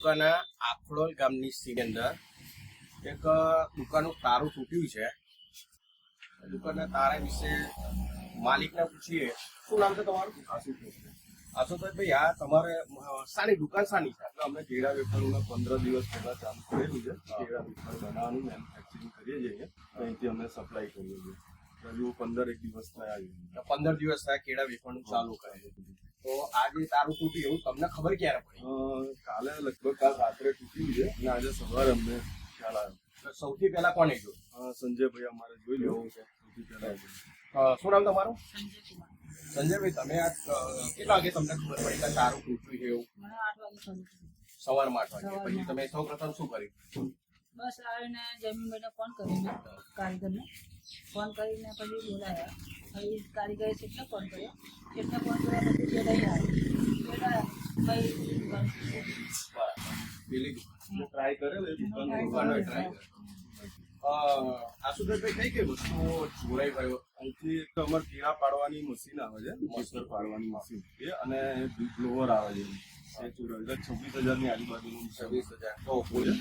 તાલુકાના આખડોલ ગામની સીની અંદર એક દુકાનનું તારું તૂટ્યું છે. દુકાનના તારા વિશે માલિકને પૂછીએ શું નામ છે તમારું? આશુતોષ ભાઈ આ તમારે સાની દુકાન શાની છે? એટલે અમે કેળા વેપારનું પંદર દિવસ પહેલા ચાલુ કરેલું છે. કેળા વેપાર બનાવવાનું મેન્યુફેક્ચરિંગ કરીએ છીએ અહીંથી અમે સપ્લાય કરીએ છીએ. હજુ પંદર એક દિવસ થયા પંદર દિવસ થયા કેળા વેપારનું ચાલુ કરે તો આજે તારું તૂટ્યું એવું તમને ખબર ક્યારે પડી? કાલે લગભગ કાલ રાત્રે તૂટ્યું છે. અને આજે સવારે અમને ખ્યાલ આવ્યો. સૌથી પહેલા કોને જોયું? સંજયભાઈ અમારે જોઈ લેવું છે. સૌથી પહેલા શું નામ તમારું? સંજયભાઈ તમે આ કેટલા વાગે તમને ખબર પડી કે તારું તૂટ્યું છે એવું. સવારમાં આઠ વાગે પછી તમે સૌ પ્રથમ શું કર્યું? બસ આવીને જમીનભાઈને ફોન કરીને કારીગરને. ફોન કરીને પછી બોલાયા. પછી કારીગરે કેટલો ફોન કર્યો? કેટલો ફોન કર્યા? પછી ભાઈ કેળા પાડવાની મશીન આવે છે મોસ્ટર પાડવાની મશીન અને બ્લોવર આવે છે. છવ્વીસ હજારની આજુબાજુનું છવ્વીસ હજાર. તો છે.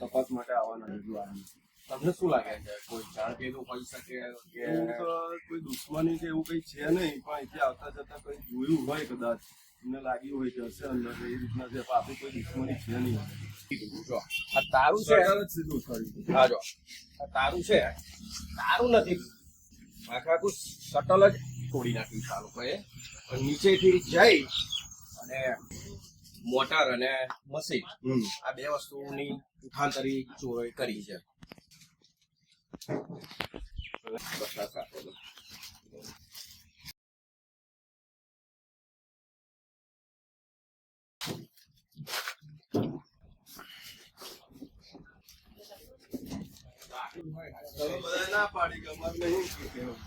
તપાસ માટે આવવાના છે આવે આ તમને શું લાગે છે? કોઈ જાણ પેલું હોઈ શકે કે કોઈ દુશ્મની કે એવું કઈ છે નહીં પણ અહીંથી આવતા જતા કઈ જોયું હોય કદાચ એમને લાગ્યું હોય કે હશે અંદર એ રીતના છે આપણી કોઈ દુશ્મની છે નહીં. આ તારું છે? સીધું ઉઠાડ્યું હા જો આ તારું છે? તારું નથી. આખા આખું શટલ જ તોડી નાખ્યું છે આ લોકોએ. નીચેથી જઈ અને મોટર અને મશીન હમ. આ બે વસ્તુની ઉઠાંતરી ચોરી કરી છે બસ આ સાથે. તમે બધા ના પાડી કે અમારે નહીં કે કહેવું.